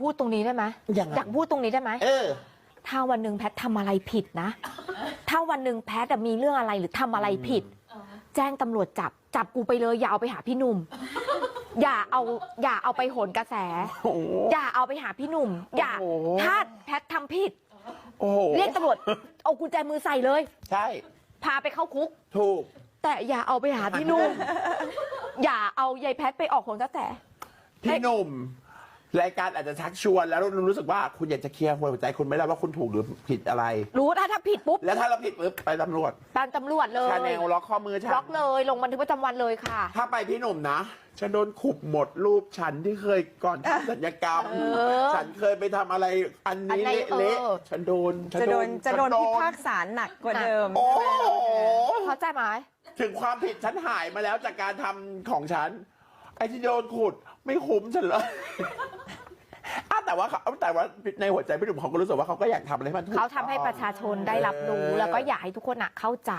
พูดตรงนี้ได้ไหมยังไง อยากพูดตรงนี้ได้ไหม เออ ถ้าวันหนึ่งแพทย์ทำอะไรผิดนะ ถ้าวันหนึ่งแพทย์อะมีเรื่องอะไรหรือทำอะไรผิด แจ้งตำรวจจับ จับกูไปเลย อย่าเอาไปหาพี่หนุ่ม อย่าเอา อย่าเอาไปโหนกระแส โอ้โห อย่าเอาไปหาพี่หนุ่ม อย่า โอ้โห ถ้าแพทย์ทำผิด โอ้โหเรียกตำรวจ เอากุญแจมือใส่เลย ใช่ พาไปเข้าคุก ถูก แต่อย่าเอาไปหาพี่หนุ่ม อย่าเอายายแพทย์ไปออกโหนกระแส พี่หนุ่ม รายการอาจจะชักชวนแล้วรู้สึกว่าคุณอยากจะเคลียร์หัวใจคุณไม่ได้ว่าคุณถูกหรือผิดอะไร รู้ถ้าถ้าผิดปุ๊บแล้วถ้าเราผิดปุ๊บไปตำรวจตามตำรวจเลยชาแนลล็อกข้อมือฉันล็อกเลยลงบันทึกประจำวันเลยค่ะ ถ้าไปพี่หนุ่มนะฉันโดนขุบหมดรูปฉันที่เคยก่อนทำสัญญกรรมเออฉันเคยไปทำอะไรอันนี้อันไหนเละเออๆฉันโดนฉัจะโดนจะโดนฉัพิพากษาหนักกว่าเดิมโอ้โหเข้าใจไหมถึงความผิดฉันหายมาแล้วจากการทำของฉันไอ้ที่โดนขุดไม่คุ้มฉันเลยอะแต่ ว่าเขาแต่ว่าในหัวใจพี่หนุ่มเขาก็รู้สึกว่าเขาก็อยากทำอะไรให้มันถูก เขาทำให้ประชาชนได้รับรู้เออแล้วก็อยากให้ทุกคนอะเข้าใจ